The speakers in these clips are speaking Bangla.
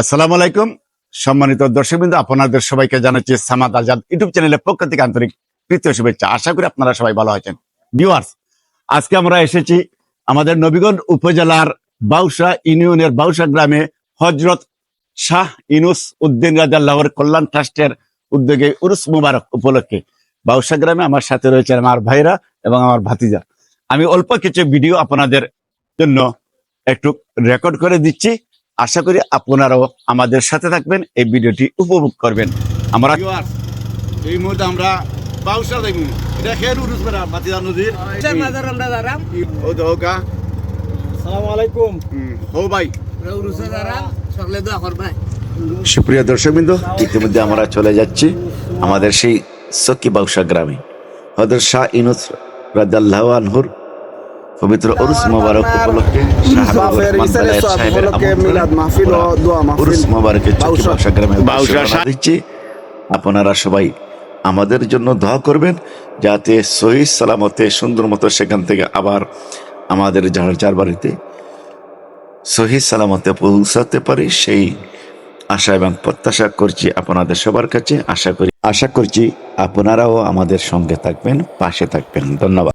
আসসালামু আলাইকুম। সম্মানিত দর্শকবৃন্দ, আপনাদের সবাইকে জানাচ্ছি সামাদ আজাদ ইউটিউব চ্যানেলের পক্ষ থেকে আন্তরিক প্রীতীয় শুভেচ্ছা। আশা করি আপনারা সবাই ভালো আছেন। ভিউয়ার্স, আজকে আমরা এসেছি আমাদের নবীগঞ্জ উপজেলার বাউসা ইউনিয়নের বাউসা গ্রামে হজরত শাহ ইনুস উদ্দিন রাজাল্লাহর কল্যাণ ট্রাস্টের উদ্যোগে উরুস মুবারক উপলক্ষে বাউসা গ্রামে আমার সাথে রয়েছেন আমার ভাইরা এবং আমার ভাতিজা। আমি অল্প কিছু ভিডিও আপনাদের জন্য একটু রেকর্ড করে দিচ্ছি। আশা করি আপনারাও আমাদের সাথে থাকবেন এই ভিডিওটি উপভোগ করবেন। আমরা এই মুহূর্তে আমরা বাউসা দেখব। দেখেন উরুস বেড়া ভাতিজা নদীর। ও দহকা আসসালামু আলাইকুম। হো ভাই। সুপ্রিয় দর্শকবৃন্দ ইতিমধ্যে আমরা চলে যাচ্ছি আমাদের সেই সকি বাউসা গ্রামে। হদর শাহ ইনুস রাজাল্লাহ আনহুর পবিত্র উরুস মোবারক উপলক্ষে উরুস মোবারকের দিচ্ছি। আপনারা সবাই আমাদের জন্য দোয়া করবেন যাতে সহি সালামতে সুন্দর মতো সেখান থেকে আবার আমাদের যার যার বাড়িতে সহি সালামতে পৌঁছাতে পারি সেই আশা এবং প্রত্যাশা করছি আপনাদের সবার কাছে। আশা করি আশা করছি আপনারাও আমাদের সঙ্গে থাকবেন পাশে থাকবেন। ধন্যবাদ।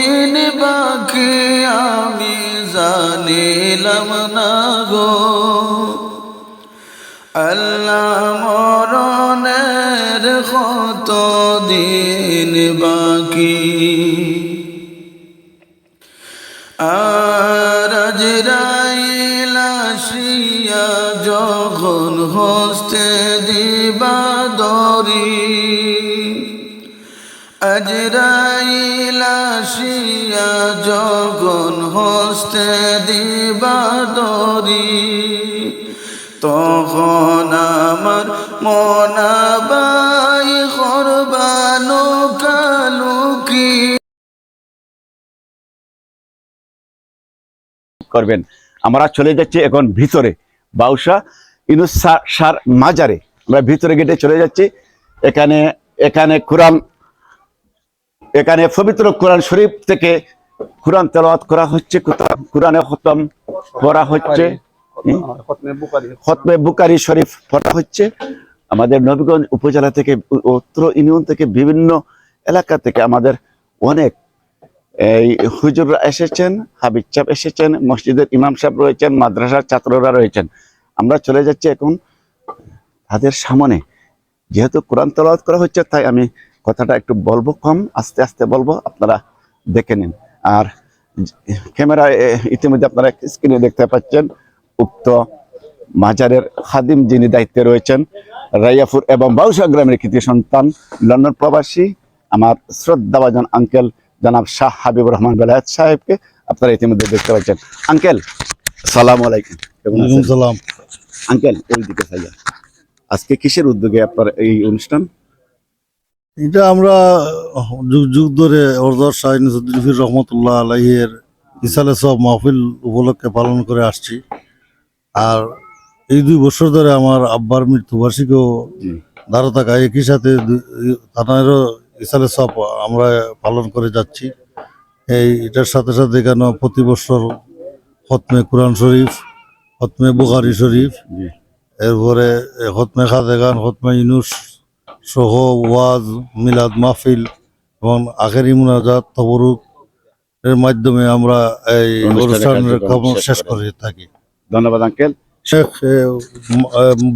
জানিলাম না গো। আল্লাহ মরণের কত দিন বাকি যখন হস্তে দিবা দরি আজরাইলাসিয়া যখন হস্তে দিবা দরি তখন আমার মনাবাই করবানো কালুকি। করবেন। আমরা চলে যাচ্ছি এখন ভিতরে। বাউসা ইনুস সা- সার মাজারে। আমরা ভিতরে গেটে চলে যাচ্ছি। এখানে এখানে কোরআন এখানে পবিত্র কোরআন শরীফ থেকে কোরআন তেলাওয়াত করা হচ্ছে কোরআনে খতম করা হচ্ছে। খতমে বুকারি শরীফ পড়া হচ্ছে। আমাদের নবীগঞ্জ উপজেলা থেকে উত্তর ইউনিয়ন থেকে বিভিন্ন এলাকা থেকে আমাদের অনেক এই হুজুররা এসেছেন হাবিজ সাহেব এসেছেন মসজিদের ইমাম সাহেব রয়েছেন মাদ্রাসার ছাত্ররা রয়েছেন। আমরা চলে যাচ্ছি এখন তাদের সামনে। যেহেতু কোরআন তেলাওয়াত করা হচ্ছে তাই আমি কথাটা একটু বলব কম আস্তে আস্তে বলব আপনারা দেখে নিন। আর ক্যামেরা ইতিমধ্যে আপনারা স্ক্রিনে দেখতে পাচ্ছেন উক্ত মাজারের খাদিম যিনি দায়িত্বে রয়েছেন রাইয়াপুর এবং বাউসা গ্রামের কৃতি সন্তান লন্ডন প্রবাসী আমার শ্রদ্ধাভাজন আঙ্কেল জনাব শাহ হাবিবুর রহমান বেলায়েত সাহেবকে আপনারা ইতিমধ্যে দেখতে পাচ্ছেন। আঙ্কেল সালাম আলাইকুম। সালাম। আঙ্কেল ওই দিকে আজকে কিসের উদ্যোগে আপনার এই অনুষ্ঠান? এটা আমরা যুগ যুগ ধরে অর্দর সদ্দিফির রহমতুল্লাহ আলাইয়ের ইসালে সব মাহফিল উপলক্ষে পালন করে আসছি। আর এই দুই বছর ধরে আমার আব্বার মৃত্যুবার্ষিকীও। ধারো থাকা একই সাথে তানারও ইসালে সব আমরা পালন করে যাচ্ছি। এই এটার সাথে সাথে এখানে প্রতি বছর হতমে কোরআন শরীফ হতমে বুখারি শরীফ এরপরে হতমে খাদেগান হতমে ইনুস সহ ওয়াজ মিলাদ মাহফিল এবং আখেরি মুনাজাত তবরুক এর মাধ্যমে আমরা এই অনুষ্ঠানের শেষ করে। থাকি। ধন্যবাদ আঙ্কেল। শেখ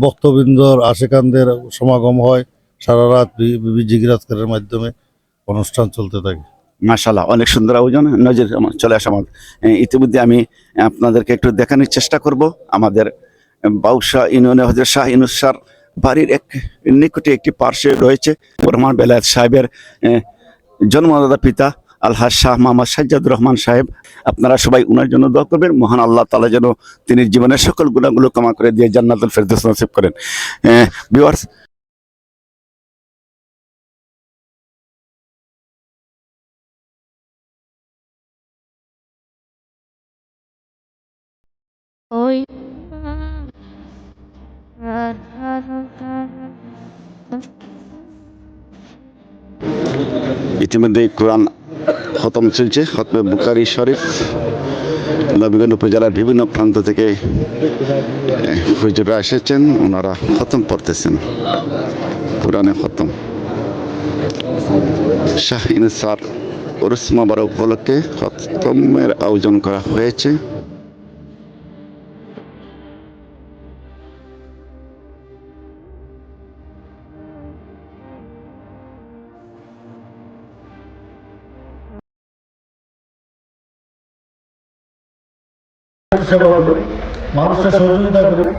বক্তবৃন্দর আশেকানদের সমাগম হয় সারা রাত বিবি জিগিরাজকারের মাধ্যমে অনুষ্ঠান চলতে থাকে। মাশাল্লাহ অনেক সুন্দর আয়োজন। নজর চলে আসা আমার ইতিমধ্যে আমি আপনাদেরকে একটু দেখানোর চেষ্টা করব। আমাদের বাউসা ইউনিয়নে হজরত শাহ ইনুস স্যার বাড়ির এক, নিকটে একটি পার্শ্বে রয়েছে রহমান বেলায়েত সাহেবের জন্মদাতা পিতা আলহাজ শাহ মোহাম্মদ সাজ্জাদুর রহমান সাহেব। আপনারা সবাই উনার জন্য দোয়া করবেন। মহান আল্লাহ তালা যেন তিনি জীবনের সকল গুণাগুলো ক্ষমা করে দিয়ে জান্নাতুল ফেরদোস নসিব করেন। বিওয়ার্স ওই ইতিমধ্যে কোরআন খতম চলছে, খতমে বুকারি শরীফ, নবীগঞ্জ উপজেলার বিভিন্ন প্রান্ত থেকে হুজুরা এসেছেন, ওনারা খতম পড়তেছেন। কোরআনে খতম। শাহ ইনসার উরুস মোবারক উপলক্ষে খতমের আয়োজন করা হয়েছে। সেবা করে। মানুষকে সহযোগিতা করে।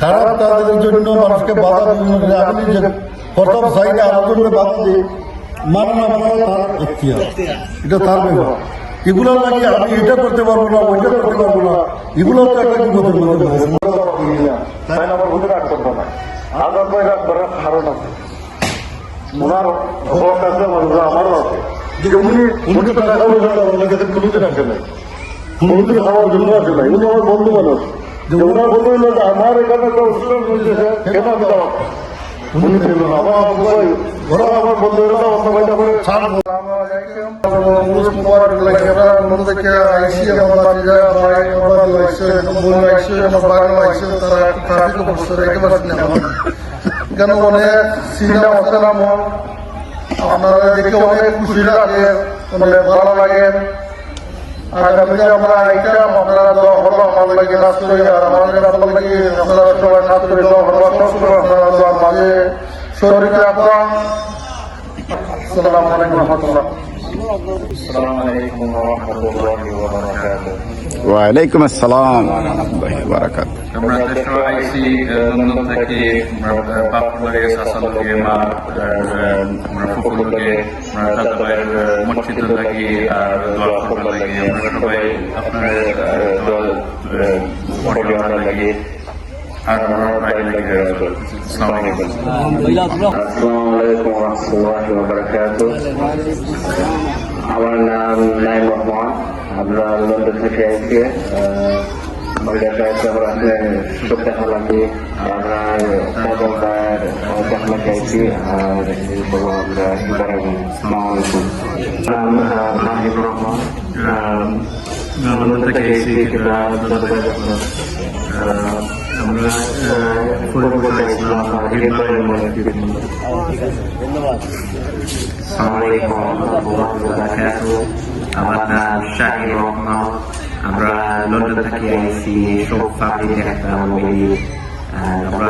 খারাপ তাদের জন্য মানুষকে বাধা না। আপনি যে প্রথম সাইডে আমার জন্য বাধা দিই মানে না মানে তার এখতিয়ার এটা তার ব্যাপার। এগুলো লাগে আমি এটা করতে পারব না ওইটা করতে পারব না। এগুলো তো একটা বিপদের মধ্যে রয়েছে। তাই আমার করব না আজাদ ভাই রাখ করার কারণ আছে। ওনার হক আছে আমারও আছে। উনি উনি তো টাকা পয়সা আমাদের কাছে কোনোদিন রাখে নাই কোনোদিন খাওয়ার জন্য আসে নাই উনি আমার বন্ধু মানুষ। যে ওনার বন্ধু হইল যে আমার এখানে একটা অনুষ্ঠান হয়েছে কেন আমি যাব উনি ছিল আমার ওরা আমার বন্ধু হইল না অন্য ভাইটা করে ছাড়। কেন অনেক সিনেমা অসালাম আপনারা দেখে অনেক খুশি লাগে অনেক ভালো লাগে। আগামীতে আমরা আইটাম আপনারা দোয়া করব আমার লাগে নাচ করে আর আমাদের আপনার লাগে আপনারা সবাই নাচ করে দোয়া করব কষ্ট করে আপনারা দোয়ার আসসালামু আলাইকুম রহমতুল্লাহ। ওয়ালাইকুম আসসালাম। বারাকাত আমরা দেশে আর দোয়া করবার আমরা বাইরে লাগি আসসালামু আলাইকুম আসসালামু আলাইকুম রহমতুল্লাহ বারাকাতু আমার নাম নাইম রহমান আমরা লন্ডন থেকে এসেছি আমাদের কাছে আমরা সুখ দেখা লাগে আমরা মজাদার দেখা লাগাইছি আর এই বলো আমরা ইব্রাহিম আসসালামু আলাইকুম নাম মাহিবুর রহমান লন্ডন থেকে এসেছি আমরা ফুটবল ইসলাম ইব্রাহিম আসসালামাইকুম রহমতুল্লাহ আমার শাহির রহমান আমরা লন্ডন থেকে আইসি সব ফ্যামিলি একটা আমরা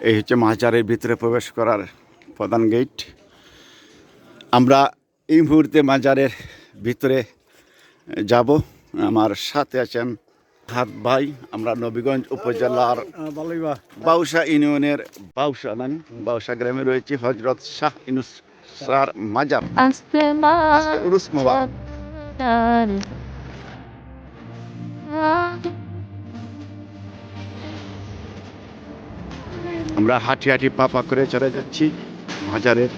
এই হচ্ছে মাজারের ভিতরে প্রবেশ করার প্রধান গেট আমরা এই মুহূর্তে মাজারের ভিতরে যাব। আমার সাথে আছেন হাত ভাই আমরা নবীগঞ্জ উপজেলার বাউসা ইউনিয়নের বাউসা নাম বাউসা গ্রামে রয়েছে হজরত শাহ ইনুস সার মাজার। আমরা হাঁটি হাঁটি পা পা করে চলে যাচ্ছি মাজারের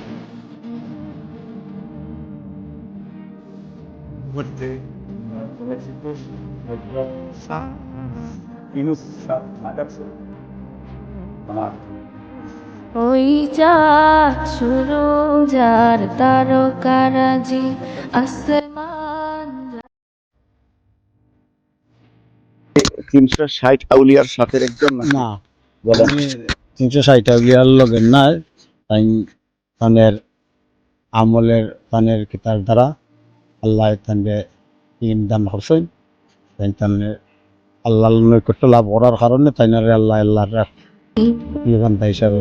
মধ্যে ওই চাঁদ শুরু যার তারকারাজি আসমান তিনশো ষাট আউলিয়ার সাথে একজন না না। বলেন। তিনশো ষাট লগের নাই তাই তানের আমলের তানের কিতার দ্বারা আল্লাহ তানকে ইন দান করছেন তাই তানে আল্লাহ নৈকট্য লাভ করার কারণে তাই না আল্লাহ আল্লাহ হিসাবে।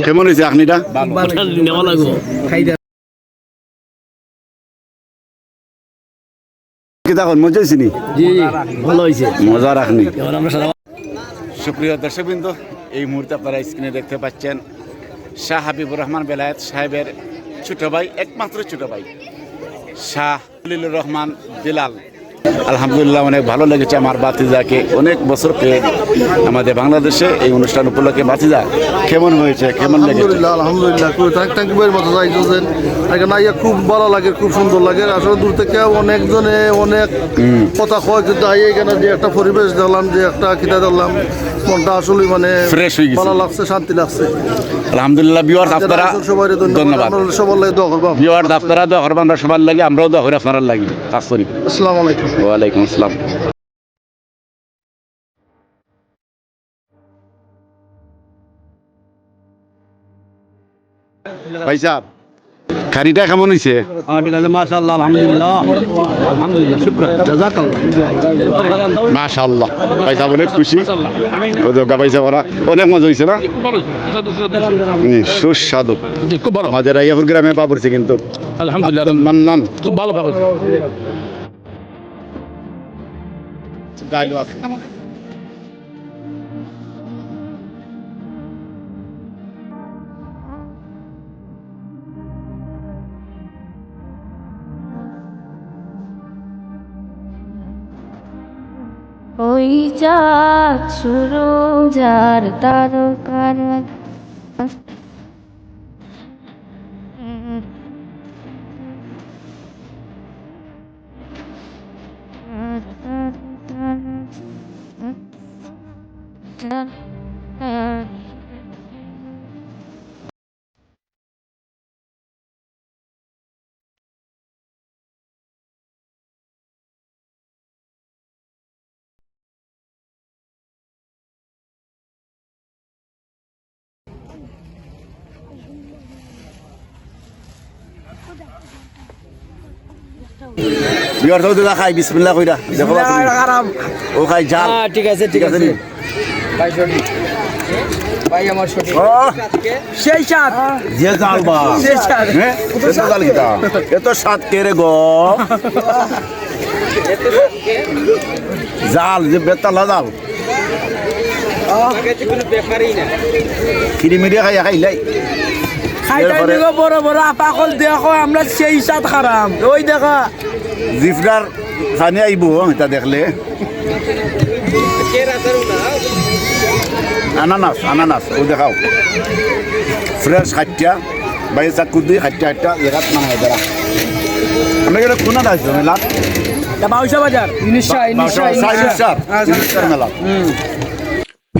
কেমন হয়েছে আপনিটা কিতা মজা হয়েছে নি? মজা রাখনি। সুপ্রিয় দর্শকবৃন্দ, এই মুহূর্তে আপনারা স্ক্রিনে দেখতে পাচ্ছেন শাহ হাবিবুর রহমান বেলায়েত সাহেবের ছোট ভাই, একমাত্র ছোট ভাই, শাহ রহমান বিলাল। আলহামদুলিল্লাহ অনেক ভালো লেগেছে আমার বাতিজাকে অনেক বছর পেয়ে আমাদের বাংলাদেশে এই অনুষ্ঠান উপলক্ষে বাতিজা কেমন হয়েছে? কেমন লেগেছে? আলহামদুলিল্লাহ আলহামদুলিল্লাহ খুব আইয়া খুব ভালো লাগে খুব সুন্দর লাগে। আসলে দূর থেকে অনেকজনে অনেক কথা কয় কিন্তু আই এখানে যে একটা পরিবেশ দেখলাম যে একটা কিতা দেখলাম মনটা আসলে মানে হয়ে গেছে। ভালো লাগছে শান্তি লাগছে। আলহামদুলিল্লাহ বিওয়ার আপনারা ধন্যবাদ। বিওয়ার দোয়া করব। আপনারা দোয়া করবেন আমরা সবার লাগে আমরাও দোয়া করি আপনারা লাগি। কাজ করি। আসসালামু আলাইকুম। ওয়ালাইকুম আসসালাম। ভাই সাহেব খারিটা কেমন হয়েছে মাশাআল্লাহ আলহামদুলিল্লাহ। শুকরান অনেক খুশি। ও দোকা ভাই সাহেব অনেক মজা হয়েছে না? সুস্বাদু। খুব রাইয়াপুর গ্রামে কিন্তু। আলহামদুলিল্লাহ। মান্নান। খুব ভালো ভালো। ওই চাঁদ শুরু যার তারকার বিয়ার তো দিলা খাই বিসমিল্লাহ কইরা। দেখো বা তুমি। ও খাই জাল। ঠিক আছে ঠিক আছে ভাই ভাই আমার সঠিক। সেই সাত। যে জাল বা। সেই সাত। হ্যাঁ এত জাল কিটা এত স্বাদ কে রে গো? জাল যে বেতালা জাল। কোনো ব্যাপারই না খিরি মিরি খাই খাইলাই খাইতে এরপরে- বড় বড় আপাকল দেখো আমরা সেই সাত খারাম। ওই দেখা। জিফরার খানি আইব এটা দেখলে। আনানাস আনানাস ও দেখাও। ফ্রেশ খাট্টা বাইরে চাকু দুই খাট্টা খাট্টা জায়গাত মানে দাঁড়া আমরা গেলে কোনা আসছো মেলা বাউসা বাজার ইনিশা ইনিশা ইনিশা। মেলা।